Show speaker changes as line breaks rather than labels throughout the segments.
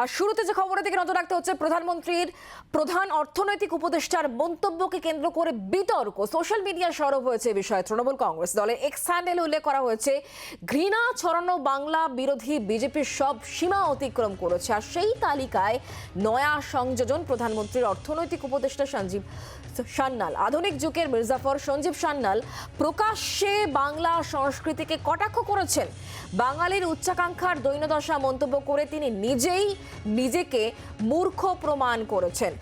আর শুরুতে যে খবরের দিকে নজর রাখতে হচ্ছে, প্রধানমন্ত্রীর প্রধান অর্থনৈতিক উপদেষ্টার মন্তব্যকে কেন্দ্র করে বিতর্ক। সোশ্যাল মিডিয়া সরব হয়েছে বিষয়ে তৃণমূল কংগ্রেস দলের এক্স হ্যান্ডেলে উল্লেখ করা হয়েছে, ঘৃণা ছড়ানো বাংলা বিরোধী বিজেপির সব সীমা অতিক্রম করেছে। আর সেই তালিকায় নয়া সংযোজন প্রধানমন্ত্রীর অর্থনৈতিক উপদেষ্টা সঞ্জীব সান্যাল। আধুনিক যুগের মির্জাফর সঞ্জীব সান্যাল প্রকাশ্যে বাংলা সংস্কৃতিকে কটাক্ষ করেছেন। বাঙালির উচ্চাকাঙ্ক্ষার দৈন্যদশা মন্তব্য করে তিনি নিজেই নিজেকে মূর্খ প্রমাণ করেছেন।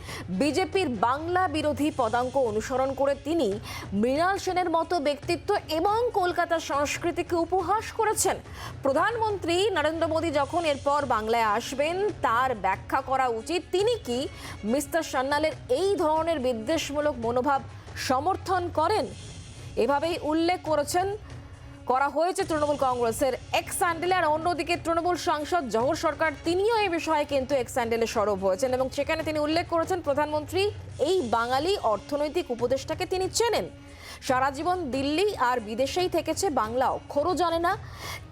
বিজেপির বাংলা বিরোধী পদাঙ্ক অনুসরণ করে তিনি মৃণাল সেনের মতো ব্যক্তিত্ব এবং কলকাতার সংস্কৃতিকে উপহাস করেছেন। প্রধানমন্ত্রী নরেন্দ্র মোদী যখন এরপর বাংলায় আসবেন, তার ব্যাখ্যা করা উচিত, তিনি কি মিস্টার সান্যালের এই ধরনের বিদ্বেষমূলক মনোভাব সমর্থন করেন? এভাবেই উল্লেখ করেছেন করা হয়েছে তৃণমূল কংগ্রেসের এক স্যান্ডেলে। আর অন্যদিকে তৃণমূল সাংসদ জহর সরকার, তিনিও এই বিষয়ে কিন্তু এক স্যান্ডেলে সরব হয়েছেন এবং সেখানে তিনি উল্লেখ করেছেন, প্রধানমন্ত্রী এই বাঙালি অর্থনৈতিক উপদেষ্টাকে তিনি চেনেন। সারা জীবন দিল্লি আর বিদেশেই থেকেছে বাংলা অক্ষরও জানে না,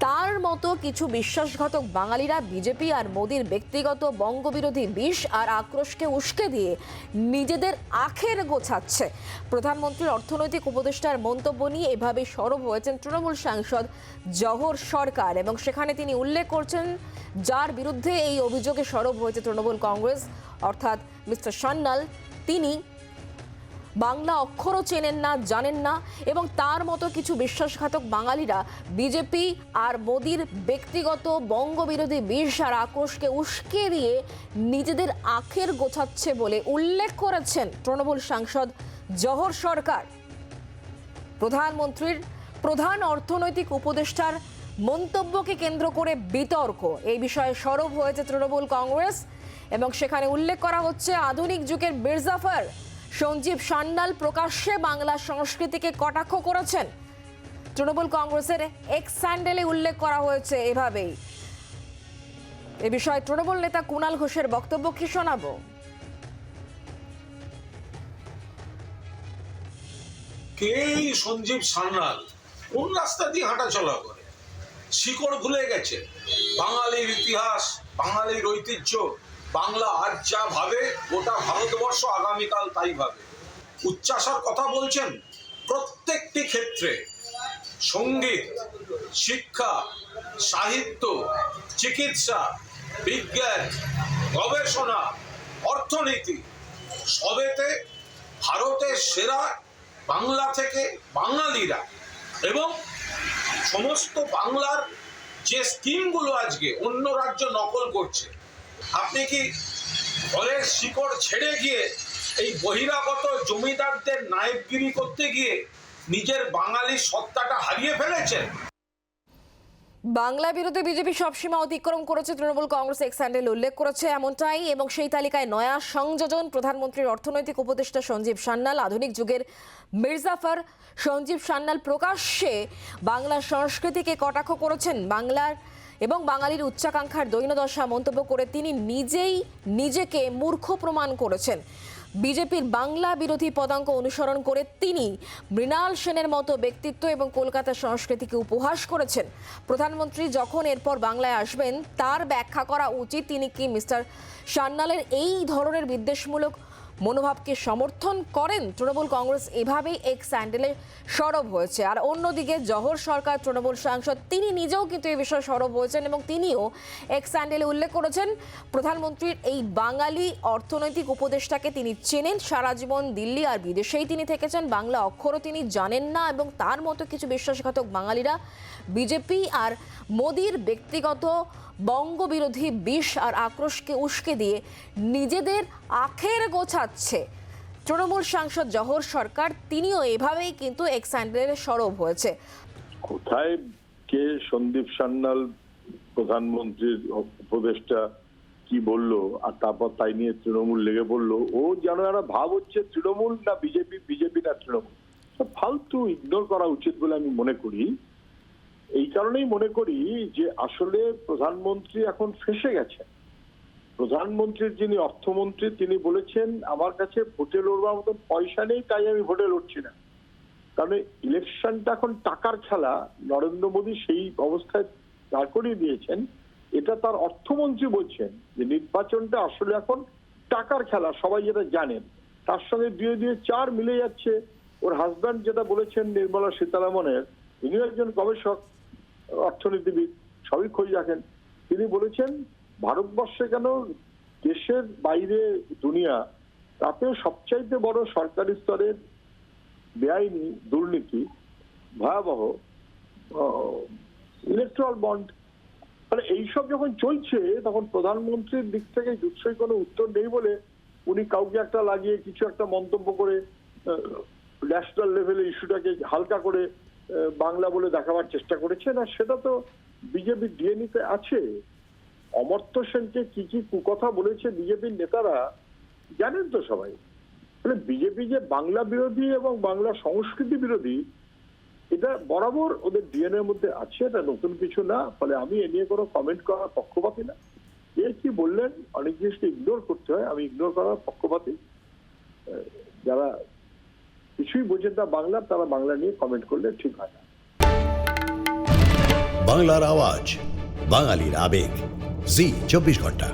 তার মতো কিছু বিশ্বাসঘাতক বাঙালিরা বিজেপি আর মোদির ব্যক্তিগত বঙ্গবিরোধী বিষ আর আক্রোশকে উস্কে দিয়ে নিজেদের আখের গোছাচ্ছে। প্রধানমন্ত্রীর অর্থনৈতিক উপদেষ্টার মন্তব্য নিয়ে এভাবে সরব হয়েছেন তৃণমূল সাংসদ জহর সরকার এবং সেখানে তিনি উল্লেখ করছেন, যার বিরুদ্ধে এই অভিযোগে সরব হয়েছে তৃণমূল কংগ্রেস। অর্থাৎ মিস্টার সান্যাল, তিনি বাংলা অক্ষরও চেনেন না, জানেন না এবং তার মতো কিছু বিশ্বাসঘাতক বাঙালিরা বিজেপি আর মোদির ব্যক্তিগত বঙ্গবিরোধী বিষ আর আক্রোশকে উস্কে দিয়ে নিজেদের আখের গোছাচ্ছে বলে উল্লেখ করেছেন তৃণমূল সাংসদ জহর সরকার। প্রধানমন্ত্রীর প্রধান অর্থনৈতিক উপদেষ্টার মন্তব্যকে কেন্দ্র করে বিতর্ক। এই বিষয়ে সরব হয়েছে তৃণমূল কংগ্রেস এবং সেখানে উল্লেখ করা হচ্ছে আধুনিক যুগের মির্জাফর। সঞ্জীব সান্যাল প্রকাশ্যে বাংলা সংস্কৃতিকে কটাক্ষ করেছেন। তৃণমূল কংগ্রেসের এক্স স্যান্ডেলে উল্লেখ করা হয়েছে এভাবেই। এ বিষয়ে তৃণমূল নেতা কুণাল ঘোষের বক্তব্য কি শোনাবো?
এই সঞ্জীব সান্যাল? কোন রাস্তা দিয়ে হাঁটাচলা করে? শিকড় ভুলে গেছে। বাঙালির ইতিহাস, বাঙালির ঐতিহ্য বাংলা আজ যা ভাবে, গোটা ভারতবর্ষ আগামীকাল তাই ভাবে। উচ্চাসার কথা বলছেন প্রত্যেকটি ক্ষেত্রে। সংগীত, শিক্ষা, সাহিত্য, চিকিৎসা, বিজ্ঞান, গবেষণা, অর্থনীতি, সবেতে ভারতের সেরা বাংলা থেকে বাঙালিরা এবং সমস্ত বাংলার যে স্কিমগুলো আজকে অন্য রাজ্য নকল করছে আপনি কি ঘরের শিকড় ছেড়ে গিয়ে এই বহিরাগত জমিদারদের নায়েবগিরি করতে গিয়ে নিজের বাঙালি সত্তাটা হারিয়ে ফেলেছেন?
বাংলা বিরোধী বিজেপি সীমা অতিক্রম করেছে তৃণমূল কংগ্রেস এক্স হ্যান্ডেল উল্লেখ করেছে এমনটাই এবং সেই তালিকায় নয়া সংযোজন প্রধানমন্ত্রীর অর্থনৈতিক উপদেষ্টা সঞ্জীব সান্যাল, আধুনিক যুগের মির্জাফর সঞ্জীব সান্যাল প্রকাশ্যে বাংলা সংস্কৃতিকে কটাক্ষ করেছেন। বাংলার এবং বাঙালির উচ্চাকাঙ্ক্ষার দৈন্যদশা মন্তব্য করে তিনি নিজেই নিজেকে মূর্খ প্রমাণ করেছেন। বিজেপির বাংলা বিরোধী পদাঙ্ক অনুসরণ করে তিনি মৃণাল সেনের মতো ব্যক্তিত্ব এবং কলকাতার সংস্কৃতিকে উপহাস করেছেন। প্রধানমন্ত্রী যখন এরপর বাংলায় আসবেন, তার ব্যাখ্যা করা উচিত তিনি কি মিস্টার সান্যালের এই ধরনের বিদ্বেষমূলক মনোভাবকে সমর্থন করেন তৃণমূল কংগ্রেস। এভাবেই এক স্যান্ডেলে সরব হয়েছে। আর অন্যদিকে জহর সরকার, তৃণমূল সাংসদ, তিনি নিজেও কিন্তু এই বিষয়ে সরব হয়েছেন এবং তিনিও এক স্যান্ডেলে উল্লেখ করেছেন, প্রধানমন্ত্রীর এই বাঙালি অর্থনৈতিক উপদেষ্টাকে তিনি চেনেন সারা জীবন দিল্লি আর বিদেশেই তিনি থেকেছেন। বাংলা অক্ষরও তিনি জানেন না এবং তার মতো কিছু বিশ্বাসঘাতক বাঙালিরা বিজেপি আর মোদির ব্যক্তিগত বঙ্গবিরোধী বিষ আর আক্রোশকে উস্কে দিয়ে নিজেদের আখের গোছাচ্ছে তৃণমূল সাংসদ জহর সরকার, তিনিও এভাবেই কিন্তু এক্স সরব হয়েছে।
কোথায় কে সন্দীপ সান্যাল, প্রধানমন্ত্রীর উপদেষ্টা, কি বলল, আর তারপর তাই নিয়ে তৃণমূল লেগে বলল ও যেন একটা ভাব হচ্ছে তৃণমূল না বিজেপি বিজেপি না তৃণমূল। ফালতু ইগনোর করা উচিত বলে আমি মনে করি। এই কারণেই মনে করি যে আসলে প্রধানমন্ত্রী এখন ফেসে গেছেন। প্রধানমন্ত্রীর যিনি অর্থমন্ত্রী, তিনি বলেছেন, আমার কাছে ভোটে লড়বার মতন পয়সা নেই, তাই আমি ভোটে লড়ছি না। কারণ ইলেকশনটা এখন টাকার খেলা। নরেন্দ্র মোদী সেই অবস্থায় দাঁড় করিয়ে দিয়েছেন। এটা তার অর্থমন্ত্রী বলছেন যে, নির্বাচনটা আসলে এখন টাকার খেলা, সবাই যেটা জানেন। তার সঙ্গে দুয়ে দুয়ে চার মিলে যাচ্ছে। ওর হাজব্যান্ড যেটা বলেছেন নির্মলা সীতারামনের, ইনিও একজন গবেষক, অর্থনীতিবিদ, সবই খোঁজ রাখেন। তিনি বলেছেন ভারতবর্ষে কেন দেশের বাইরে দুনিয়া, তাতে সবচাইতে বড় সরকারি স্তরের বেআইনি দুর্নীতি, ভয়াবহ ইলেকট্রাল বন্ড মানে এইসব যখন চলছে, তখন প্রধানমন্ত্রীর দিক থেকে জুৎসই কোনো উত্তর নেই বলে উনি কাউকে একটা লাগিয়ে কিছু একটা মন্তব্য করে ন্যাশনাল লেভেলে ইস্যুটাকে হালকা করে বাংলা বলে দেখাবার চেষ্টা করেছেন। আর সেটা তো বিজেপি ডিএনইতে আছে। অমর্ত্য সেনকে কি কি কুকথা বলেছে বিজেপির নেতারা, জানেন তো সবাই। মানে বিজেপি যে বাংলা বিরোধী এবং বাংলা সংস্কৃতি বিরোধী, এটা বরাবর ওদের ডিএনএর মধ্যে আছে, এটা নতুন কিছু না, ফলে আমি এ নিয়ে কোনো কমেন্ট করার পক্ষপাতী না। এ কি বললেন, অনেক জিনিসকে ইগনোর করতে হয়, আমি ইগনোর করার পক্ষপাতী। যারা কিছুই বোঝেন না বাংলা, তারা বাংলা নিয়ে কমেন্ট করলে ঠিক হয় না।
বাংলার আওয়াজ, বাঙালির আবেগ। জি চব্বিশ ঘণ্টা।